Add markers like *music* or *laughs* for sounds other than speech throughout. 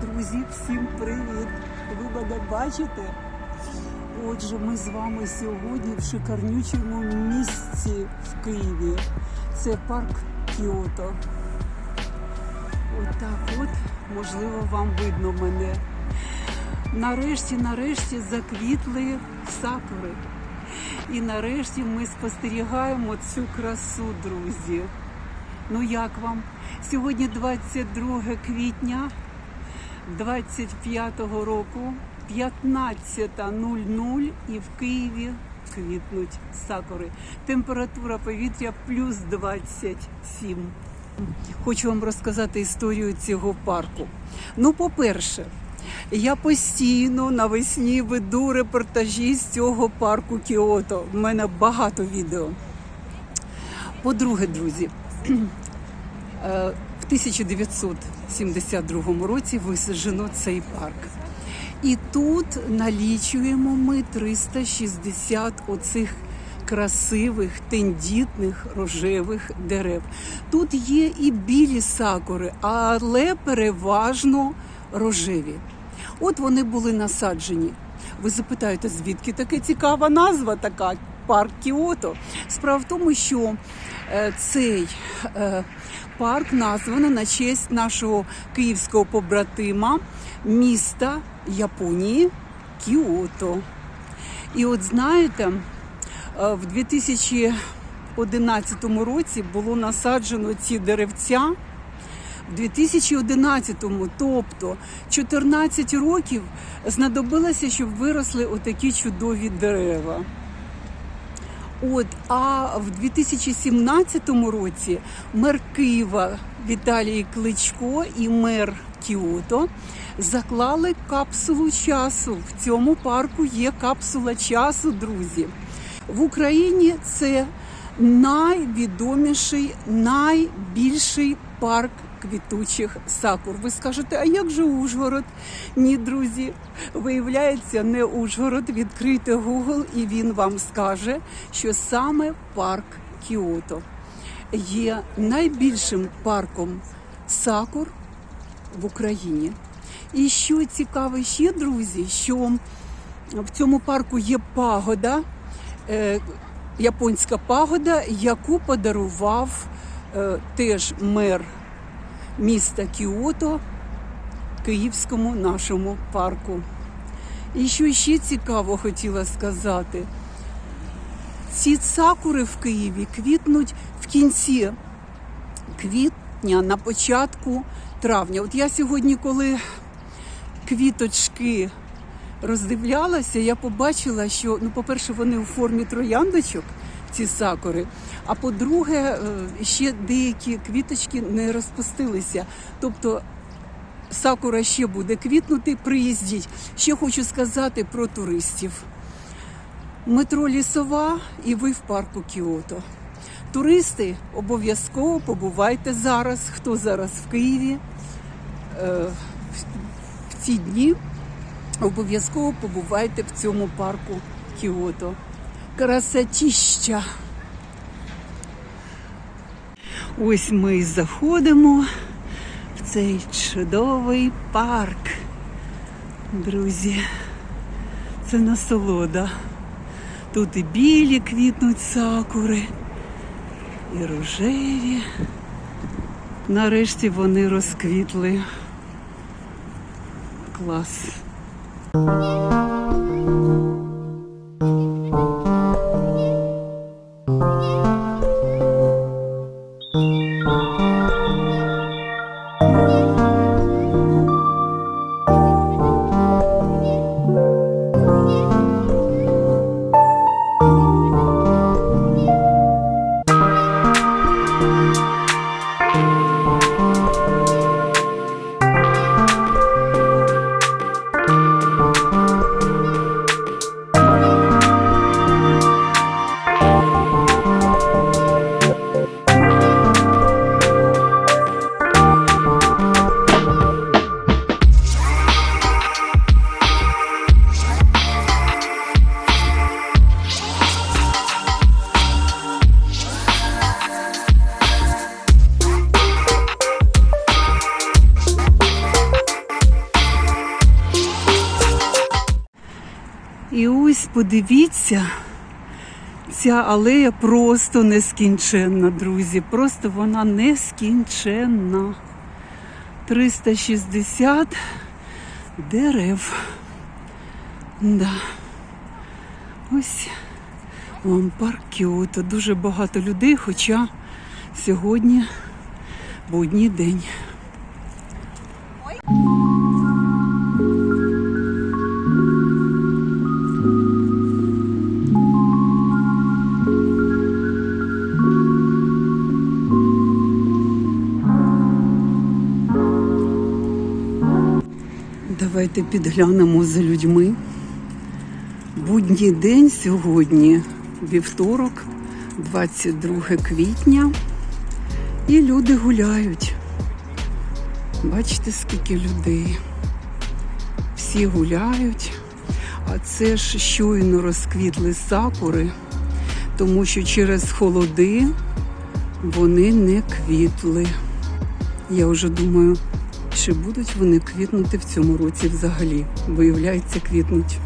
Друзі, всім привіт! Ви мене бачите? Отже, ми з вами сьогодні в шикарнючому місці в Києві. Це парк Кіото. Отак от, можливо, вам видно мене. Нарешті, нарешті заквітли сакури. І нарешті ми спостерігаємо цю красу, друзі. Ну як вам? Сьогодні 22 квітня 25-го року, 15.00 і в Києві квітнуть сакури. Температура повітря плюс 27. Хочу вам розказати історію цього парку. Ну, по-перше, я постійно навесні веду репортажі з цього парку Кіото. У мене багато відео. По-друге, друзі, *clears throat* е, 1972 році висаджено цей парк. І тут налічуємо ми 360 оцих красивих, тендітних рожевих дерев. Тут є і білі сакури, але переважно рожеві. От вони були насаджені. Ви запитаєте, звідки така цікава назва, така парк Кіото? Справа в тому, що е, цей е, парк названо на честь нашого київського побратима міста Японії Кіото. І от знаєте, е, в 2011 році було насаджено ці деревця. В 2011-му, тобто 14 років, знадобилося, щоб виросли отакі чудові дерева. От, а в 2017 році мер Києва Віталій Кличко і мер Кіото заклали капсулу часу. В цьому парку є капсула часу, друзі. В Україні це найвідоміший, найбільший парк квітучих сакур. Ви скажете, а як же Ужгород? Ні, друзі, виявляється, не Ужгород. Відкрийте Google і він вам скаже, що саме парк Кіото є найбільшим парком сакур в Україні. І що цікаве ще, друзі, що в цьому парку є пагода, е, японська пагода, яку подарував е, теж мер міста Кіото Київському нашому парку. І що ще цікаво хотіла сказати, ці сакури в Києві квітнуть в кінці квітня, на початку травня. От я сьогодні, коли квіточки роздивлялася, я побачила, що, ну, по-перше, вони у формі трояндочок, ці сакури. А по-друге, е, ще деякі квіточки не розпустилися. Тобто сакура ще буде квітнути, приїздіть. Ще хочу сказати про туристів. Метро Лісова і ви в парку Кіото. Туристи обов'язково побувайте зараз. Хто зараз в Києві е, в ці дні обов'язково побувайте в цьому парку Кіото. Красотіща! Ось ми і заходимо в цей чудовий парк. Друзі, це насолода. Тут і білі квітнуть сакури, і рожеві. Нарешті вони розквітли. Клас. Подивіться, ця алея просто нескінченна, друзі. Просто вона нескінченна. 360 дерев. Да. Ось вам парк. Дуже багато людей, хоча сьогодні будній день. Підглянемо за людьми. Будній день сьогодні, вівторок, 22 квітня, і люди гуляють. Бачите, скільки людей. Всі гуляють, а це ж щойно розквітли сакури, тому що через холоди вони не квітли. Я вже думаю, чи будуть вони квітнути в цьому році взагалі? Виявляється, квітнуть.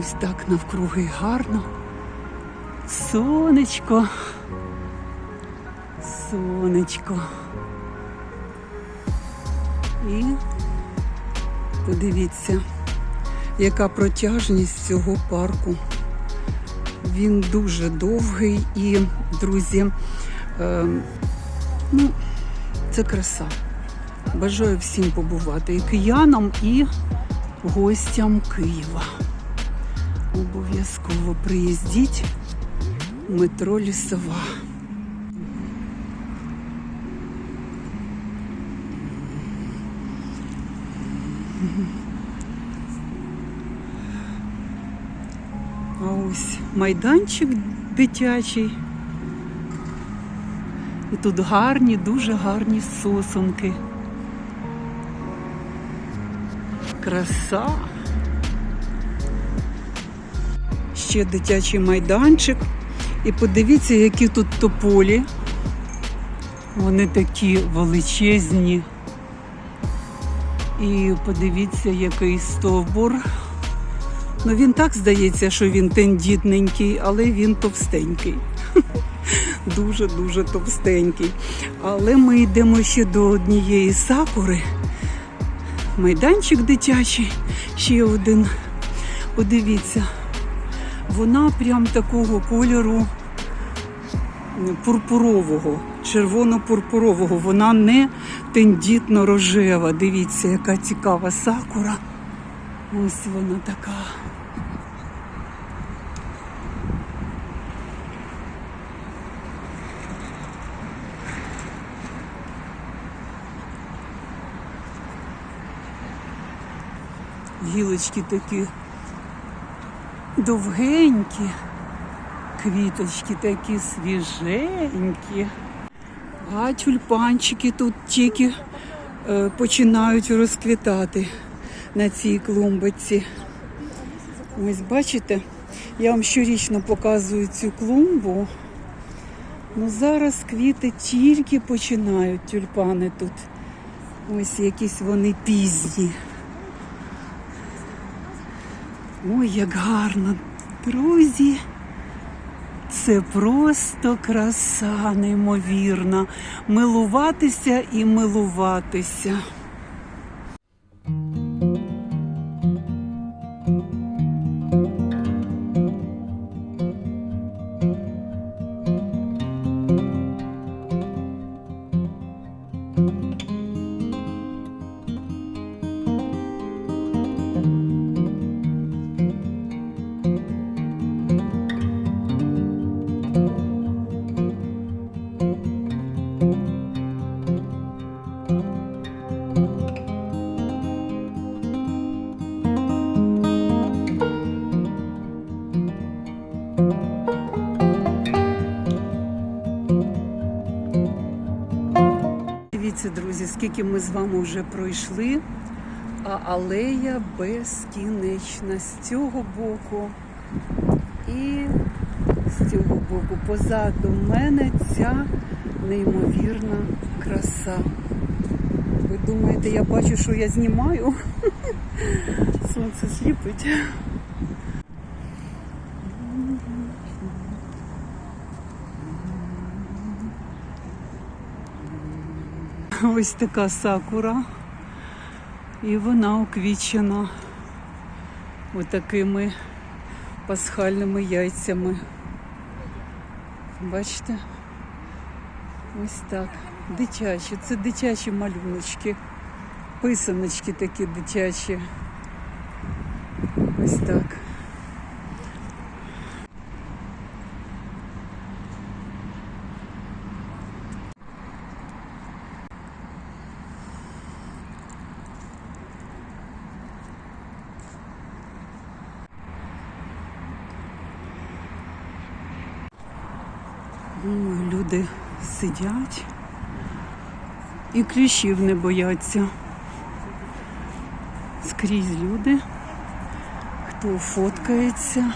Ось так навкруги гарно. Сонечко. Сонечко. І подивіться, яка протяжність цього парку. Він дуже довгий і, друзі, е, ну, це краса. Бажаю всім побувати і киянам, і гостям Києва. Обов'язково приїздіть в метро Лісова. А ось майданчик дитячий. І тут гарні, дуже гарні сосунки. Краса. Ще дитячий майданчик. І подивіться, які тут тополі. Вони такі величезні. І подивіться, який стовбур. Ну він так здається, що він тендітненький, але він товстенький. Дуже-дуже товстенький. Але ми йдемо ще до однієї сакури. Майданчик дитячий, ще один. Подивіться, вона прям такого кольору пурпурового, червоно-пурпурового. Вона не тендітно рожева. Дивіться, яка цікава сакура. Ось вона така. Гілочки такі довгенькі, квіточки такі свіженькі. А тюльпанчики тут тільки е, починають розквітати на цій клумбиці. Ось бачите, я вам щорічно показую цю клумбу. Ну зараз квіти тільки починають тюльпани тут. Ось якісь вони пізні. Ой, як гарно, друзі. Це просто краса неймовірна. Милуватися і милуватися. Дивіться, скільки ми з вами вже пройшли, а алея безкінечна з цього боку і з цього боку. Позаду мене ця неймовірна краса. Ви думаєте, я бачу, що я знімаю? *laughs* сонце сліпить. Ось така сакура. І вона уквічена отакими пасхальними яйцями. Бачите? Ось так. Дитячі. Це дитячі малюночки. Писаночки такі дитячі. Ось так. Ой, люди сидять і кліщів не бояться. Скрізь люди, хто фоткається,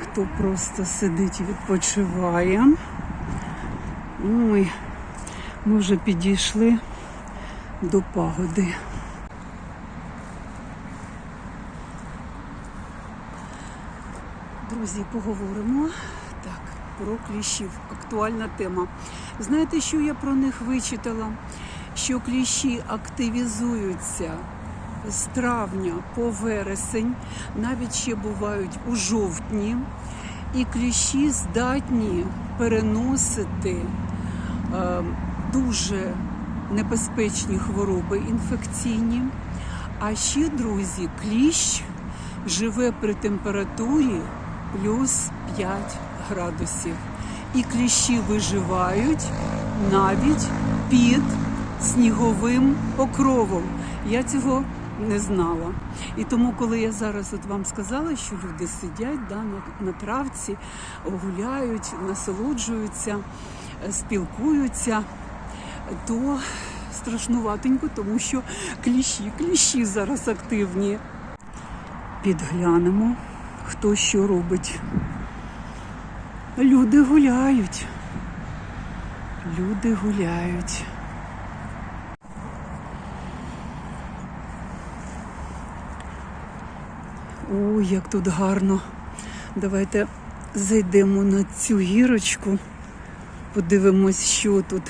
хто просто сидить і відпочиває. Ой, ми вже підійшли до пагоди. Друзі, поговоримо про кліщів. Актуальна тема. Знаєте, що я про них вичитала? Що кліщі активізуються з травня по вересень, навіть ще бувають у жовтні, і кліщі здатні переносити е, дуже небезпечні хвороби інфекційні. А ще, друзі, кліщ живе при температурі плюс 5 градусів. І кліщі виживають навіть під сніговим покровом. Я цього не знала. І тому, коли я зараз от вам сказала, що люди сидять да, на, на травці, гуляють, насолоджуються, е, спілкуються, то страшнуватенько, тому що кліщі, кліщі зараз активні. Підглянемо, хто що робить. Люди гуляють. Люди гуляють. Ой, як тут гарно. Давайте зайдемо на цю гірочку, подивимось, що тут.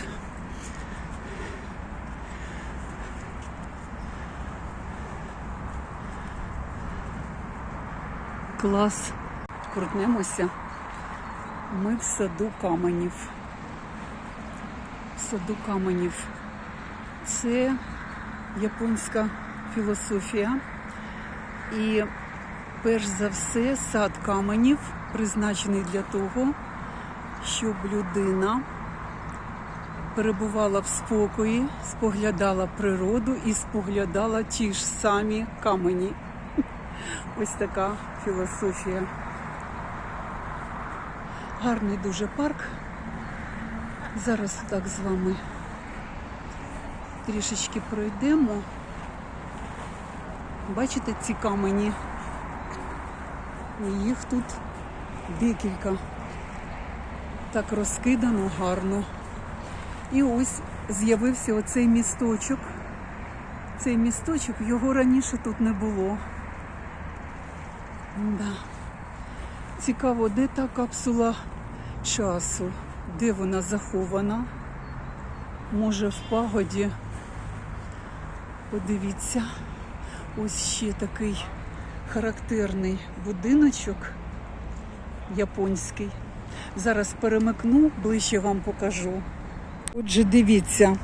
Клас. Крутнемося. Ми в саду каменів. В саду каменів. Це японська філософія. І перш за все сад каменів призначений для того, щоб людина перебувала в спокої, споглядала природу і споглядала ті ж самі камені. *laughs* Ось така філософія. Гарний дуже парк. Зараз так з вами трішечки пройдемо. Бачите ці камені? Їх тут декілька. Так розкидано гарно. І ось з'явився оцей місточок. Цей місточок, його раніше тут не було. Да. Цікаво, де та капсула часу? Де вона захована? Може в пагоді? Подивіться. Ось ще такий характерний будиночок японський. Зараз перемикну, ближче вам покажу. Отже, дивіться,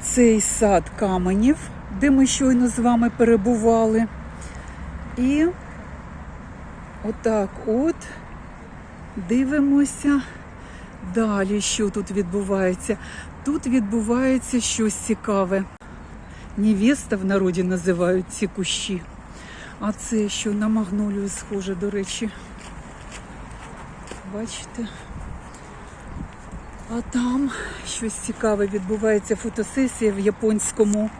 цей сад каменів, де ми щойно з вами перебували. І отак от дивимося далі, що тут відбувається. Тут відбувається щось цікаве. Невеста в народі називають ці кущі. А це що на магнолію схоже, до речі. Бачите? А там щось цікаве відбувається фотосесія в японському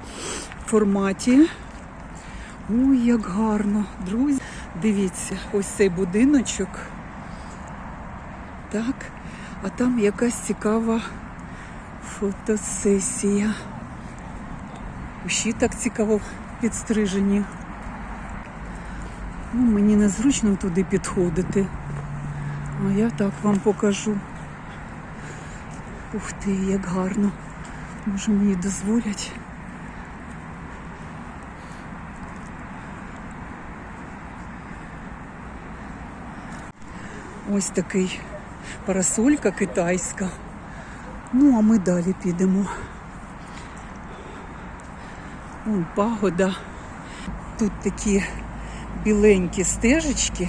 форматі. Ой, як гарно, друзі. Дивіться, ось цей будиночок. Так, а там якась цікава фотосесія. Ще так цікаво підстрижені. Ну, мені незручно туди підходити. А я так вам покажу. Ух ти, як гарно. Може мені дозволять. Ось такий парасолька китайська. Ну, а ми далі підемо. Вон пагода. Тут такі біленькі стежечки.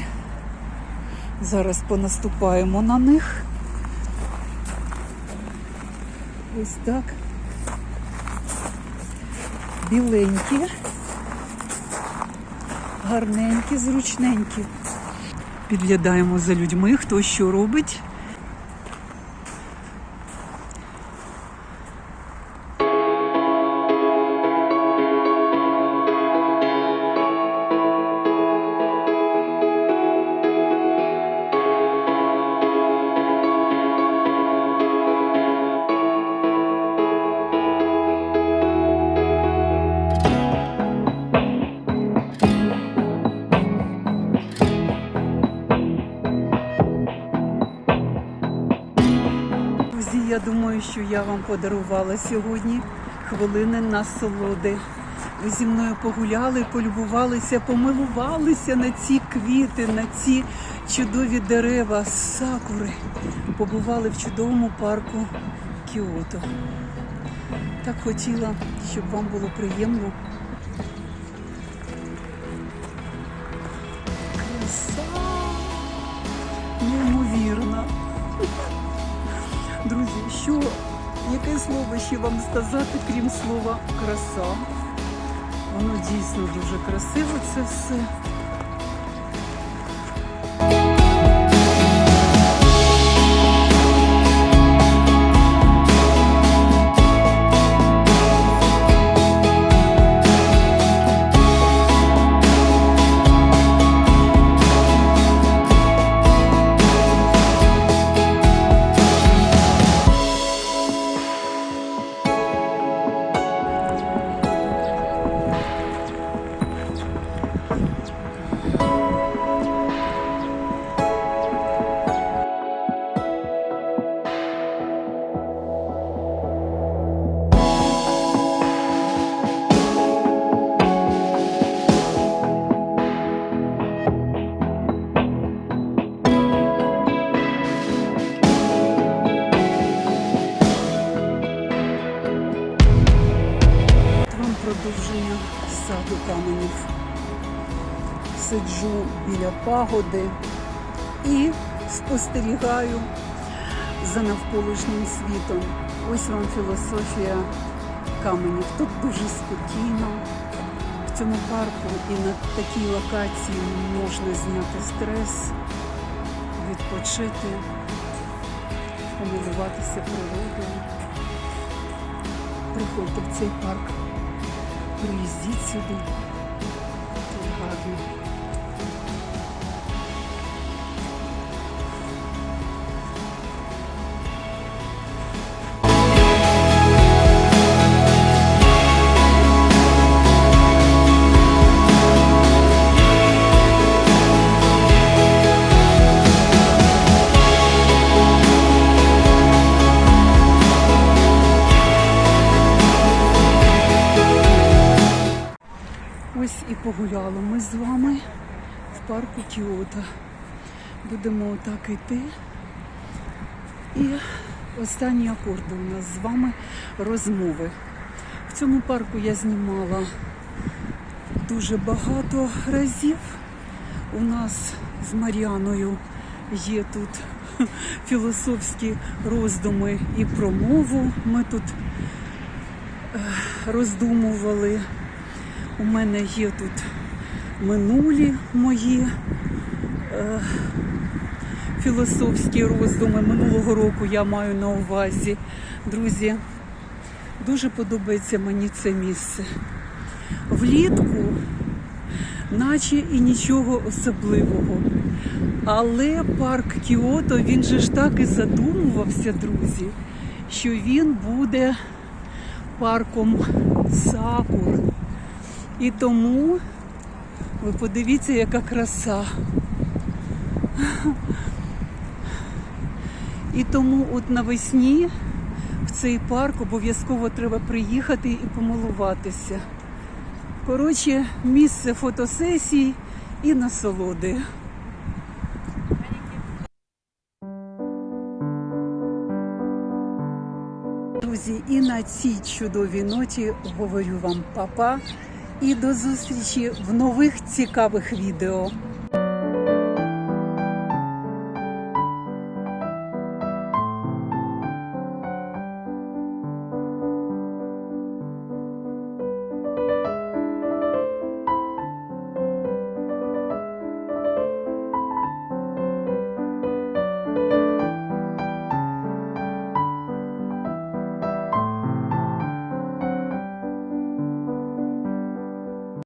Зараз понаступаємо на них. Ось так. Біленькі, гарненькі, зручненькі. Підглядаємо за людьми, хто що робить. Я думаю, що я вам подарувала сьогодні хвилини насолоди. Ви зі мною погуляли, полюбувалися, помилувалися на ці квіти, на ці чудові дерева, сакури. Побували в чудовому парку Кіото. Так хотіла, щоб вам було приємно. Вам сказати, крім слова краса? Воно дійсно дуже красиво це все. Біля і спостерігаю за навколишнім світом. Ось вам філософія каменів. Тут дуже спокійно. В цьому парку і на такій локації можна зняти стрес, відпочити, помилуватися природою. Приходьте в цей парк. Приїздіть сюди. Вами в парку Кіото. Будемо отак йти. І останні акорди у нас з вами розмови. В цьому парку я знімала дуже багато разів. У нас з Мар'яною є тут *laughs* філософські роздуми і про мову. Ми тут е, роздумували. У мене є тут минулі мої е, філософські роздуми. Минулого року я маю на увазі. Друзі, дуже подобається мені це місце. Влітку, наче і нічого особливого. Але парк Кіото, він же ж так і задумувався, друзі, що він буде парком сакур. І тому ви подивіться, яка краса. І тому от навесні в цей парк обов'язково треба приїхати і помилуватися. Коротше, місце фотосесій і насолоди. Друзі, і на цій чудовій ноті говорю вам папа і до зустрічі в нових цікавих відео.